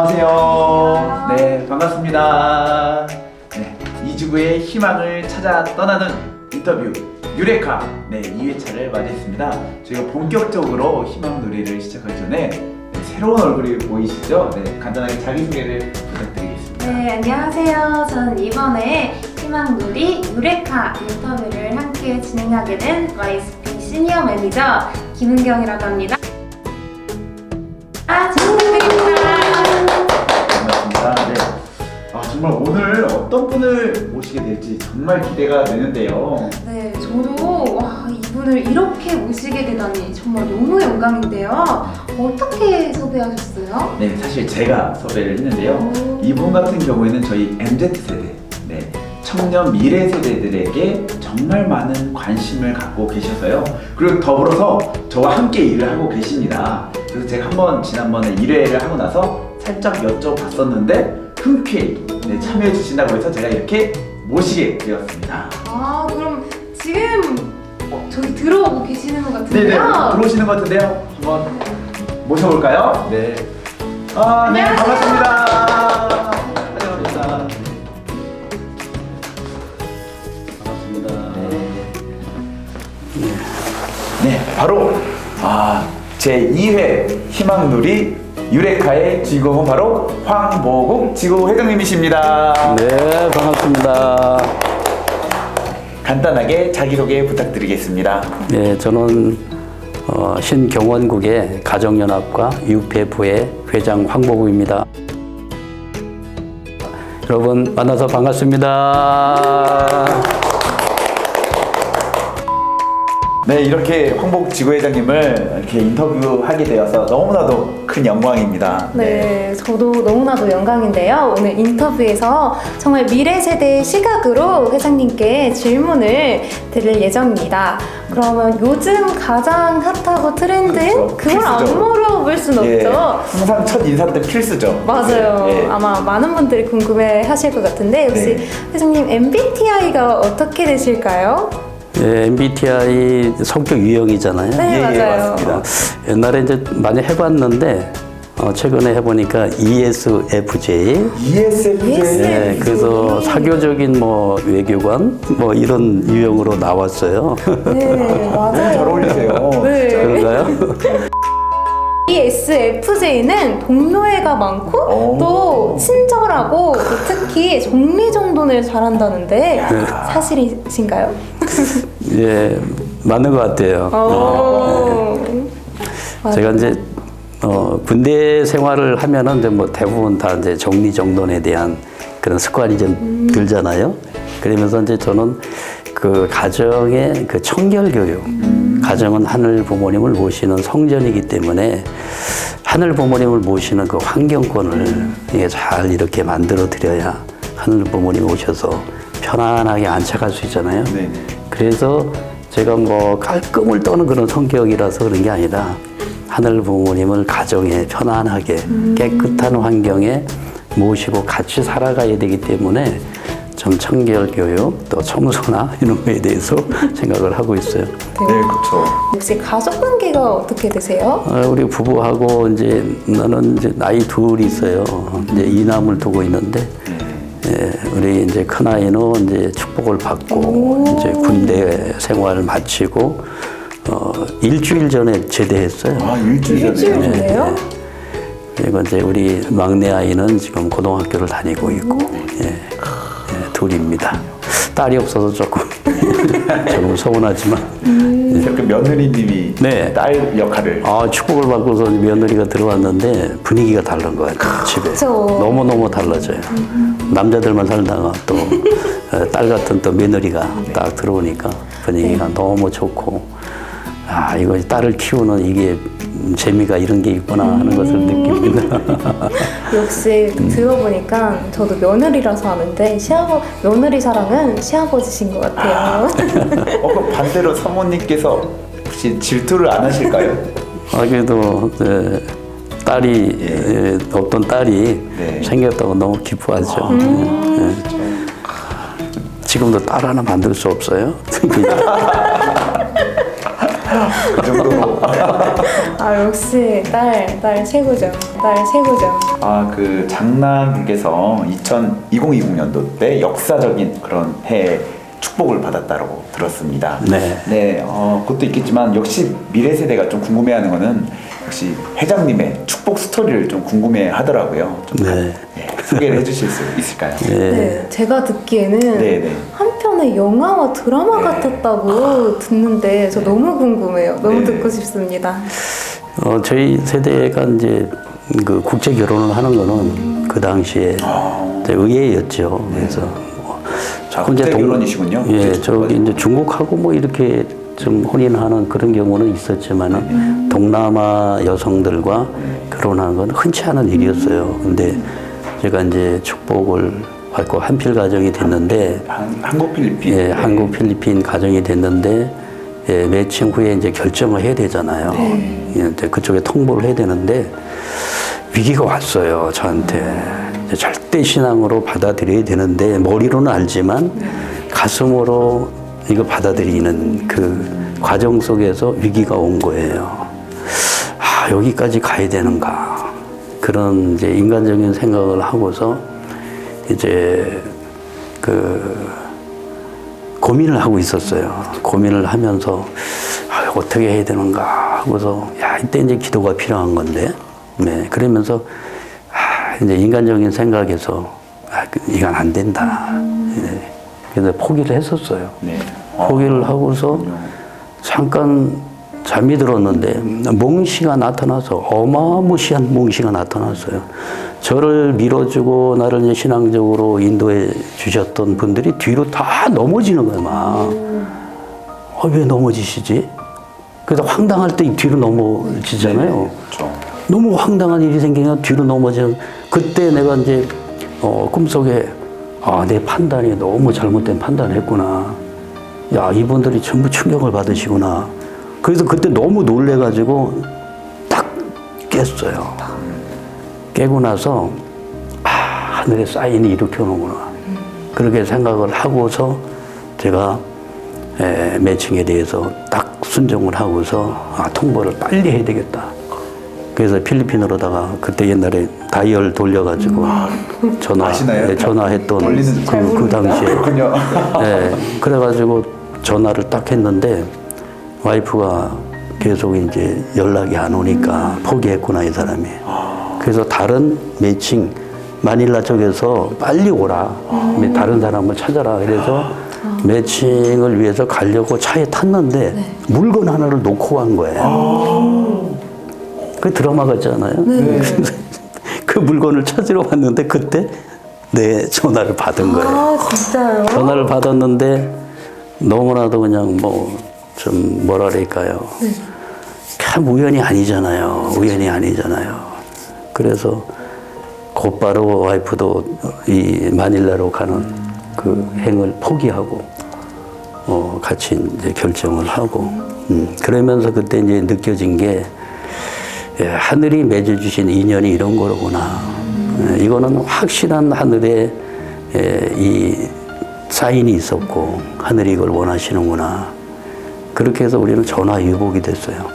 네, 안녕하세요. 네, 반갑습니다. 네, 이주구의 희망을 찾아 떠나는 인터뷰 유레카 네 2회차를 맞이했습니다. 저희가 본격적으로 희망 놀이를 시작하기 전에 네, 새로운 얼굴이 보이시죠? 네, 간단하게 자기 소개를 부탁드리겠습니다. 네, 안녕하세요. 저는 이번에 희망놀이 유레카 인터뷰를 함께 진행하게 된 YSP 시니어 매니저 김은경이라고 합니다. 아, 정말 오늘 어떤 분을 모시게 될지 정말 기대가 되는데요. 네, 저도 와, 이분을 이렇게 모시게 되다니 정말 너무 영광인데요. 어떻게 섭외하셨어요? 네, 사실 제가 섭외를 했는데요. 오. 이분 같은 경우에는 저희 MZ 세대, 네, 청년 미래 세대들에게 정말 많은 관심을 갖고 계셔서요. 그리고 더불어서 저와 함께 일을 하고 계십니다. 그래서 제가 한번 지난번에 1회를 하고 나서 살짝 여쭤봤었는데 흔쾌히 네, 참여해 주신다고 해서 제가 이렇게 모시게 되었습니다. 아, 그럼 지금 어, 저기 들어오고 계시는 것 네네, 같은데요? 들어오시는 것 같은데요. 한번 모셔볼까요? 네. 아, 네, 안녕하세요. 반갑습니다. 환영합니다. 반갑습니다. 네, 바로 아, 제 2회 희망누리 유레카의 주인공은 바로 황보국 지구 회장님이십니다. 네, 반갑습니다. 간단하게 자기소개 부탁드리겠습니다. 네, 저는 어, 신경원국의 가정연합과 유페부의 회장 황보구입니다. 여러분 만나서 반갑습니다. 네, 이렇게 황보국 지구회장님을 이렇게 인터뷰하게 되어서 너무나도 큰 영광입니다. 네, 저도 너무나도 영광인데요. 오늘 인터뷰에서 정말 미래 세대의 시각으로 회장님께 질문을 드릴 예정입니다. 그러면 요즘 가장 핫하고 트렌드인 그렇죠. 그걸 안 필수죠. 물어볼 순 예, 없죠. 항상 첫 인사 때 필수죠. 맞아요. 예. 아마 많은 분들이 궁금해 하실 것 같은데, 혹시 네. 회장님 MBTI가 어떻게 되실까요? 네, MBTI 성격 유형이잖아요. 네, 예, 예, 맞아요. 맞습니다. 옛날에 이제 많이 해봤는데 어, 최근에 해보니까 E ESFJ. ESFJ. 네, 그래서 사교적인 뭐 외교관 뭐 이런 유형으로 나왔어요. 네, 잘 어울리세요. 네. 그런가요? ESFJ는 동료애가 많고 오. 또 친절하고 또 특히 정리정돈을 잘한다는데 사실이신가요? 예, 맞는 것 같아요. 오. 맞아요. 제가 이제 어, 군대 생활을 하면은 이제 뭐 대부분 다 이제 정리 정돈에 대한 그런 습관이 좀 들잖아요. 그러면서 이제 저는 그 가정의 그 청결 교육, 가정은 하늘 부모님을 모시는 성전이기 때문에 하늘 부모님을 모시는 그 환경권을 이게 잘 이렇게 만들어 드려야 하늘 부모님 오셔서 편안하게 안착할 수 있잖아요. 네. 그래서 제가 뭐 깔끔을 떠는 그런 성격이라서 그런 게 아니라 하늘 부모님을 가정에 편안하게 깨끗한 환경에 모시고 같이 살아가야 되기 때문에 좀 청결 교육 또 청소나 이런 거에 대해서 생각을 하고 있어요. 네, 그렇죠. 혹시 가족 관계가 어떻게 되세요? 어, 우리 부부하고 이제 나는 이제 나이 둘이 있어요. 이제 이남을 두고 있는데 예, 우리 이제 큰 아이는 이제 축복을 받고 이제 군대 생활을 마치고 어, 일주일 전에 제대했어요. 아, 일주일 전에. 일주일 전에요? 그리고 이제 우리 막내 아이는 지금 고등학교를 다니고 있고 예, 예, 둘입니다. 딸이 없어서 조금 조금 서운하지만 이렇게 며느리님이 네. 딸 역할을. 아 축복을 받고서 며느리가 들어왔는데 분위기가 다른 것 같아요 집에 그쵸. 너무 너무 달라져요. 남자들만 살다가 또 딸 같은 또 며느리가 딱 들어오니까 분위기가 너무 좋고 아 이거 딸을 키우는 이게 재미가 이런 게 있구나 하는 것을 느낍니다. 역시 들어보니까 저도 며느리라서 아는데 시아버 며느리 사랑은 시아버지신 것 같아요. 어, 그럼 반대로 사모님께서 혹시 질투를 안 하실까요? 아 그래도 예, 딸이 예, 어떤 딸이 네. 생겼다고 너무 기뻐하죠. 예. 지금도 딸 하나 만들 수 없어요. 그 정도로 아 역시 딸, 딸 최고죠. 딸 최고죠. 아 그 장남께서 2000, 2020년도 때 역사적인 그런 해 축복을 받았다고 들었습니다. 네. 네, 어, 그것도 있겠지만 역시 미래 세대가 좀 궁금해하는 거는 역시 회장님의 축복 스토리를 좀 궁금해하더라고요. 좀 네. 네, 소개를 해주실 수 있을까요? 예. 네, 제가 듣기에는 네, 네. 한 편의 영화와 드라마 네. 같았다고 듣는데 저 너무 궁금해요. 너무 네. 듣고 싶습니다. 어, 저희 세대가 이제 그 국제 결혼을 하는 거는 그 당시에 아. 이제 의외였죠. 그래서 이제 국제 동- 결혼이시군요. 예, 국제 저기 이제 중국하고 뭐 이렇게 좀 혼인하는 그런 경우는 있었지만은 네. 동남아 여성들과 결혼하는 건 흔치 않은 일이었어요. 근데 제가 이제 축복을 받고 한필 가정이 됐는데 한, 한국 필리핀. 예, 네. 한국 필리핀 가정이 됐는데 예, 매칭 후에 이제 결정을 해야 되잖아요. 예, 이제 그쪽에 통보를 해야 되는데 위기가 왔어요 저한테 이제 절대 신앙으로 받아들여야 되는데 머리로는 알지만 가슴으로 이거 받아들이는 그 과정 속에서 위기가 온 거예요. 아 여기까지 가야 되는가 그런 이제 인간적인 생각을 하고서 이제 그 고민을 하고 있었어요. 고민을 하면서 아, 어떻게 해야 되는가 하고서 야 이때 이제 기도가 필요한 건데, 네 그러면서 아, 이제 인간적인 생각에서 아, 그, 이건 안 된다. 네. 그래서 포기를 했었어요. 네. 포기를 하고서 잠깐 잠이 들었는데 몽시가 나타나서 어마무시한 몽시가 나타났어요. 저를 밀어주고 나를 신앙적으로 인도해 주셨던 분들이 뒤로 다 넘어지는 거예요, 막. 어, 왜 넘어지시지? 그래서 황당할 때 뒤로 넘어지잖아요. 그렇죠. 너무 황당한 일이 생기면 뒤로 넘어지는 그때 내가 이제 어, 꿈속에 아, 내 판단이 너무 잘못된 판단을 했구나. 야, 이분들이 전부 충격을 받으시구나. 그래서 그때 너무 놀래가지고 딱 깼어요. 깨고 나서 아, 하늘에 사인이 이렇게 오는구나. 그렇게 생각을 하고서 제가 에, 매칭에 대해서 딱 순종을 하고서 아, 통보를 빨리 해야 되겠다. 그래서 필리핀으로다가 그때 옛날에 다이얼 돌려가지고 전화 아시나요? 예, 전화했던 그, 그 당시에. 예, 그래가지고 전화를 딱 했는데 와이프가 계속 이제 연락이 안 오니까 포기했구나 이 사람이. 그래서 다른 매칭 마닐라 쪽에서 빨리 오라. 다른 사람을 찾아라. 그래서 매칭을 위해서 가려고 차에 탔는데 물건 하나를 놓고 간 거예요. 그 드라마 같잖아요. 그래서 그 물건을 찾으러 왔는데 그때 내 전화를 받은 거예요. 아 진짜요? 전화를 받았는데 너무나도 그냥 뭐 좀 뭐랄까요. 참 우연이 아니잖아요. 우연이 아니잖아요. 그래서 곧바로 와이프도 이 마닐라로 가는 그 행을 포기하고 어 같이 이제 결정을 하고 음 그러면서 그때 이제 느껴진 게 예, 하늘이 맺어주신 인연이 이런 거로구나. 예, 이거는 확실한 하늘에 예, 이 사인이 있었고 하늘이 이걸 원하시는구나. 그렇게 해서 우리는 전화위복이 됐어요.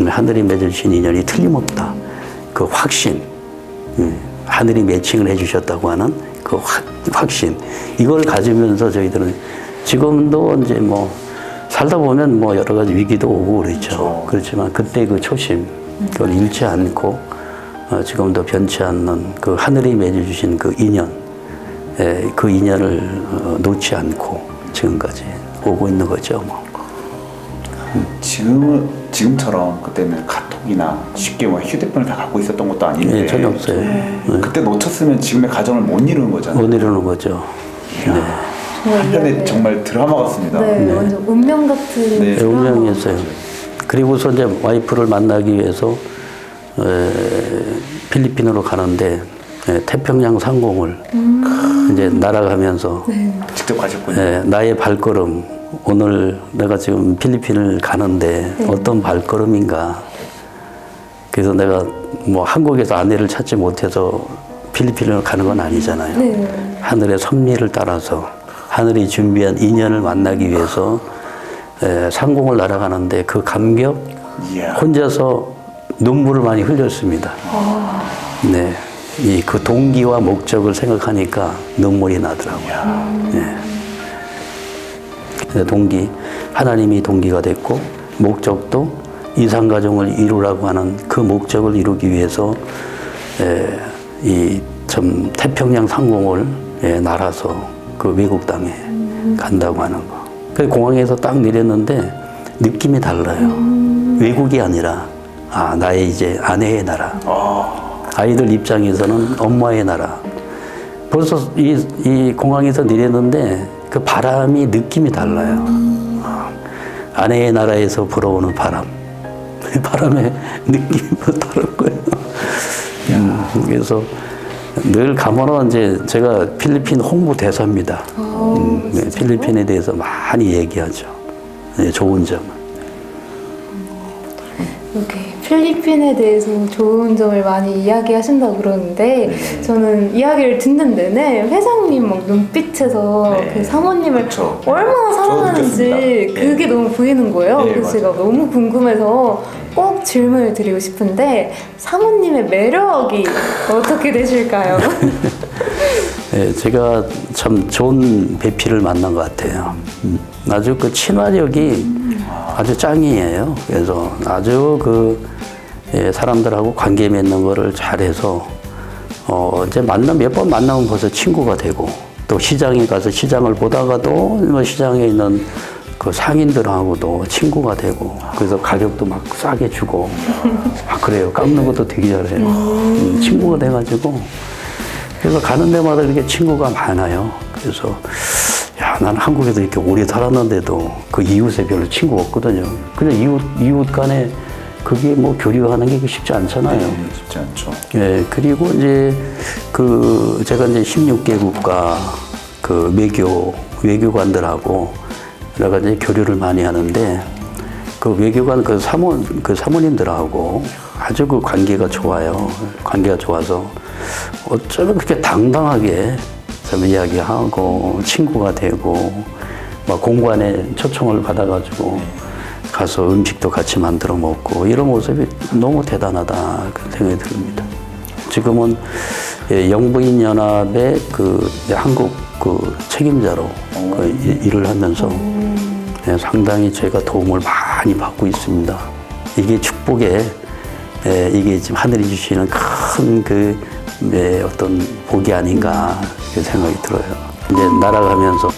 음, 하늘이 맺어주신 인연이 틀림없다. 그 확신, 음, 하늘이 매칭을 해주셨다고 하는 그 확, 확신. 이걸 가지면서 저희들은 지금도 이제 뭐 살다 보면 뭐 여러 가지 위기도 오고 그렇죠. 그렇지만 그때 그 초심, 그걸 잃지 않고 어, 지금도 변치 않는 그 하늘이 맺어주신 그 인연, 예, 그 인연을 어, 놓지 않고 지금까지 오고 있는 거죠. 뭐. 지금 지금처럼 그때는 카톡이나 쉽게 뭐 휴대폰을 다 갖고 있었던 것도 아닌데 예, 전혀 없어요. 그때 놓쳤으면 지금의 가정을 못 이루는 거잖아요. 못 이루는 거죠. 네. 정말 한편에 이해돼요. 정말 드라마 같습니다. 네, 완전 운명 같은 네, 네, 드라마. 운명이었어요. 그리고서 이제 와이프를 만나기 위해서 에, 필리핀으로 가는데 에, 태평양 상공을 이제 날아가면서 직접 가셨군요. 에, 나의 발걸음 오늘 내가 지금 필리핀을 가는데 어떤 발걸음인가. 그래서 내가 뭐 한국에서 아내를 찾지 못해서 필리핀을 가는 건 아니잖아요. 네. 하늘의 섭리를 따라서 하늘이 준비한 인연을 만나기 위해서 에, 상공을 날아가는데 그 감격. 혼자서 눈물을 많이 흘렸습니다. 네, 이 그 동기와 목적을 생각하니까 눈물이 나더라고요. 네. 동기 하나님이 동기가 됐고 목적도 이상 가정을 이루라고 하는 그 목적을 이루기 위해서 이 참 태평양 상공을 예, 날아서 그 외국 땅에 간다고 하는 거. 그 공항에서 딱 내렸는데 느낌이 달라요. 외국이 아니라 아 나의 이제 아내의 나라. 아이들 입장에서는 엄마의 나라. 벌써 이, 이 공항에서 내렸는데 그 바람이 느낌이 달라요. 아, 아내의 나라에서 불어오는 바람. 바람의 느낌이 다른 거예요. 음, 그래서 늘 가면은 이제 제가 필리핀 홍보 대사입니다. 음, 네, 필리핀에 대해서 많이 얘기하죠. 네, 좋은 점. 필리핀에 대해서 좋은 점을 많이 이야기하신다고 그러는데 네. 저는 이야기를 듣는 내내 회장님 막 눈빛에서 네. 그 사모님을 그쵸. 얼마나 사랑하는지 느꼈습니다. 그게 너무 보이는 거예요. 네, 그래서. 제가 너무 궁금해서 꼭 질문을 드리고 싶은데 사모님의 매력이 어떻게 되실까요? 예, 제가 참 좋은 배필을 만난 것 같아요. 음, 아주 그 친화력이 아주 짱이에요. 그래서 아주 그 예, 사람들하고 관계 맺는 거를 잘해서 어, 이제 만나 몇 번 만나면 벌써 친구가 되고 또 시장에 가서 시장을 보다가도 뭐 시장에 있는 그 상인들하고도 친구가 되고 그래서 가격도 막 싸게 주고 아 그래요 깎는 것도 되게 잘해요 음, 친구가 돼가지고 그래서 가는 데마다 이렇게 친구가 많아요. 그래서 야, 나는 한국에서 이렇게 오래 살았는데도 그 이웃에 별로 친구가 없거든요. 그냥 이웃, 이웃 간에 그게 뭐 교류하는 게 쉽지 않잖아요. 네, 쉽지 않죠. 예, 그리고 이제 그 제가 이제 16개국과 그 외교, 외교관들하고 여러 가지 교류를 많이 하는데 그 외교관 그 사모, 그 사모님들하고 아주 그 관계가 좋아요. 관계가 좋아서 어쩌면 그렇게 당당하게 참 이야기하고 친구가 되고 막 공관에 초청을 받아가지고 가서 음식도 같이 만들어 먹고 이런 모습이 너무 대단하다 그런 생각이 듭니다. 지금은 예, 영부인 연합의 그 한국 그 책임자로 그 일- 일을 하면서 예, 상당히 제가 도움을 많이 받고 있습니다. 이게 축복에 예, 이게 지금 하늘이 주시는 큰그 네, 어떤 복이 아닌가 그런 생각이 들어요. 이제 날아가면서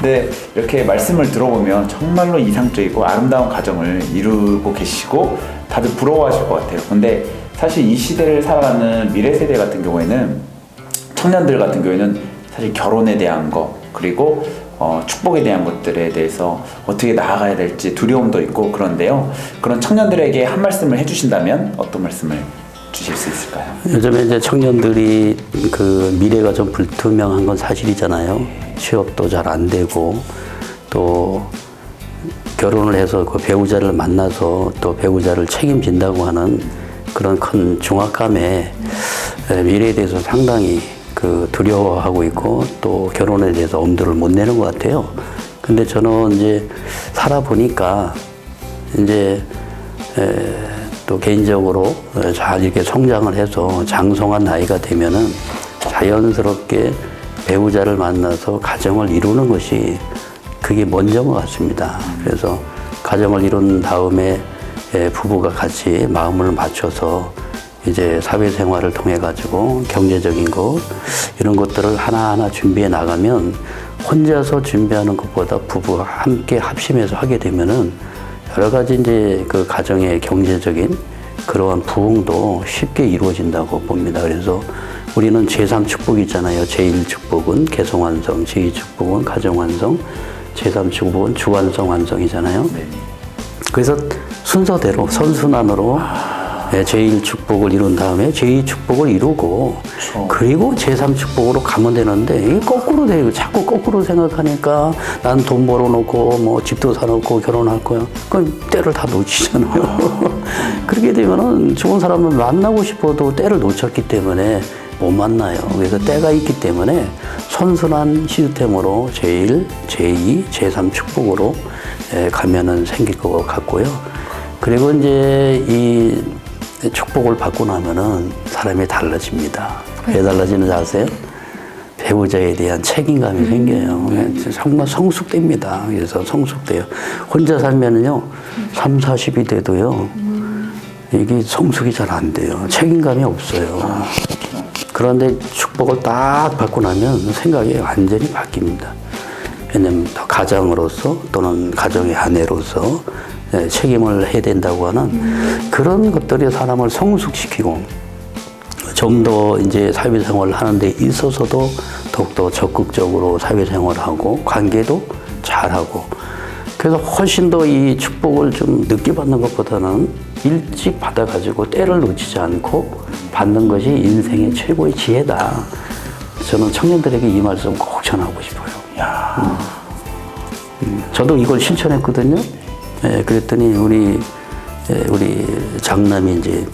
네, 이렇게 말씀을 들어보면 정말로 이상적이고 아름다운 가정을 이루고 계시고 다들 부러워하실 것 같아요. 근데 사실 이 시대를 살아가는 미래 세대 같은 경우에는 청년들 같은 경우에는 사실 결혼에 대한 거 그리고 어, 축복에 대한 것들에 대해서 어떻게 나아가야 될지 두려움도 있고 그런데요. 그런 청년들에게 한 말씀을 해주신다면 어떤 말씀을 주실 수 있을까요? 요즘에 이제 청년들이 그 미래가 좀 불투명한 건 사실이잖아요. 취업도 잘 안 되고 또 결혼을 해서 그 배우자를 만나서 또 배우자를 책임진다고 하는 그런 큰 중압감에 에, 미래에 대해서 상당히 그 두려워하고 있고 또 결혼에 대해서 엄두를 못 내는 것 같아요. 근데 저는 이제 살아보니까 이제 에, 또 개인적으로 어, 잘 이렇게 성장을 해서 장성한 나이가 되면은 자연스럽게 배우자를 만나서 가정을 이루는 것이 그게 먼저인 것 같습니다. 그래서 가정을 이룬 다음에 에, 부부가 같이 마음을 맞춰서 이제 사회생활을 통해 가지고 경제적인 것 이런 것들을 하나하나 준비해 나가면 혼자서 준비하는 것보다 부부가 함께 합심해서 하게 되면은 여러 가지 이제 그 가정의 경제적인 그러한 부흥도 쉽게 이루어진다고 봅니다. 그래서 우리는 제3 축복이 있잖아요. 제1 축복은 개성 완성, 제2 축복은 가정 완성, 제3 축복은 주완성 완성이잖아요. 네. 그래서 순서대로 선순환으로 예, 제1 축복을 이룬 다음에 제2 축복을 이루고 그렇죠. 그리고 제3 축복으로 가면 되는데 이게 거꾸로 돼요. 자꾸 거꾸로 생각하니까 난 돈 벌어놓고 뭐 집도 사놓고 결혼할 거야. 그럼 때를 다 놓치잖아요. 그렇게 되면은 좋은 사람을 만나고 싶어도 때를 놓쳤기 때문에 못 만나요. 그래서 때가 있기 때문에 선순환 시스템으로 제1, 제2, 제3 축복으로 예, 가면은 생길 것 같고요. 그리고 이제 이 축복을 받고 나면은 사람이 달라집니다. 왜 달라지는지 아세요? 배우자에 대한 책임감이 생겨요. 예, 정말 성숙됩니다. 그래서 성숙돼요. 혼자 살면은요, 3, 40이 돼도요, 이게 성숙이 잘 안 돼요. 책임감이 없어요. 그런데 축복을 딱 받고 나면 생각이 완전히 바뀝니다. 왜냐면 더 가장으로서 또는 가정의 아내로서 예, 책임을 해야 된다고 하는 그런 것들이 사람을 성숙시키고 좀 더 이제 사회생활을 하는 데 있어서도 더욱더 적극적으로 사회생활을 하고 관계도 잘하고 그래서 훨씬 더 이 축복을 좀 늦게 받는 것보다는 일찍 받아가지고 때를 놓치지 않고 받는 것이 인생의 최고의 지혜다. 저는 청년들에게 이 말씀 꼭 전하고 싶어요. 야, 저도 이걸 실천했거든요. 예, 그랬더니 우리 예, 우리 장남이 이제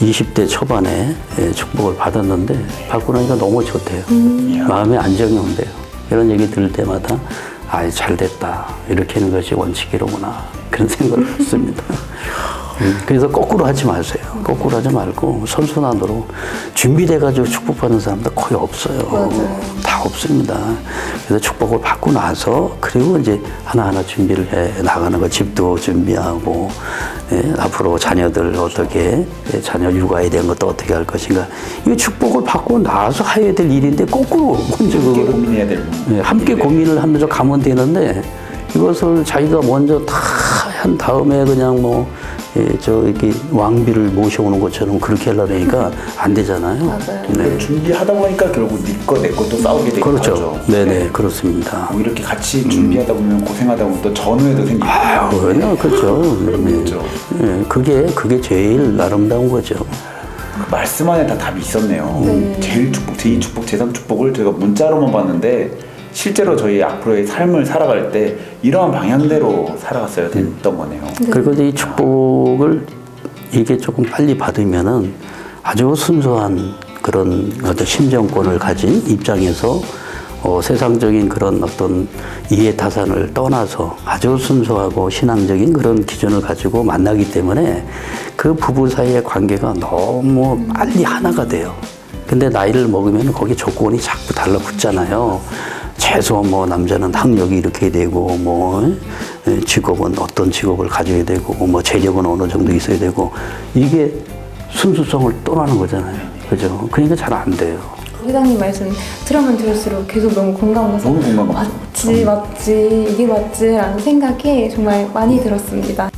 20대 초반에 예, 축복을 받았는데 받고 나니까 너무 좋대요. 마음에 안정이 온대요. 이런 얘기 들을 때마다 아, 잘 됐다. 이렇게 하는 것이 원칙이로구나. 그런 생각을 했습니다. 음, 그래서 거꾸로 하지 마세요. 거꾸로 하지 말고 선순환으로 준비돼가지고 축복받는 사람도 거의 없어요. 맞아요. 다 없습니다. 그래서 축복을 받고 나서 그리고 이제 하나하나 준비를 해 나가는 거 집도 준비하고 예, 앞으로 자녀들 어떻게 예, 자녀 육아에 대한 것도 어떻게 할 것인가 이 축복을 받고 나서 해야 될 일인데 거꾸로 먼저 함께 그거를 고민해야 될 부분. 예, 함께 고민을 하면서 가면 되는데 이것을 자기가 먼저 다 한 다음에 그냥 뭐 예, 저 이렇게 왕비를 모셔오는 것처럼 그렇게 하려니까 안 되잖아요. 맞아요. 네. 준비하다 보니까 결국 네거내 것도 싸우게 되고 그렇죠. 하죠. 네네 그렇습니다. 뭐 이렇게 같이 준비하다 보면 고생하다 보면 또 전후에도 생기고. 아유, 그냥 그렇죠. 네. 그렇죠. 예, 그게 그게 제일 아름다운 거죠. 그 말씀 안에 다 답이 있었네요. 네. 제일 축복, 제2 축복, 제3 축복을 제가 문자로만 봤는데 실제로 저희 앞으로의 삶을 살아갈 때 이러한 방향대로 살아갔어야 됐던 거네요. 그리고 이제 이 축복을 이게 조금 빨리 받으면은 아주 순수한 그런 어떤 심정권을 가진 입장에서 어, 세상적인 그런 어떤 이해 타산을 떠나서 아주 순수하고 신앙적인 그런 기준을 가지고 만나기 때문에 그 부부 사이의 관계가 너무 빨리 하나가 돼요. 근데 나이를 먹으면 거기 조건이 자꾸 달라붙잖아요. 최소 뭐 남자는 학력이 이렇게 되고 뭐 에, 직업은 어떤 직업을 가져야 되고 뭐 재력은 어느 정도 있어야 되고 이게 순수성을 떠나는 거잖아요. 그죠? 그러니까 잘 안 돼요. 회장님 말씀 들으면 들을수록 계속 너무 공감가죠. 맞지 맞지 이게 맞지라는 생각이 정말 많이 들었습니다.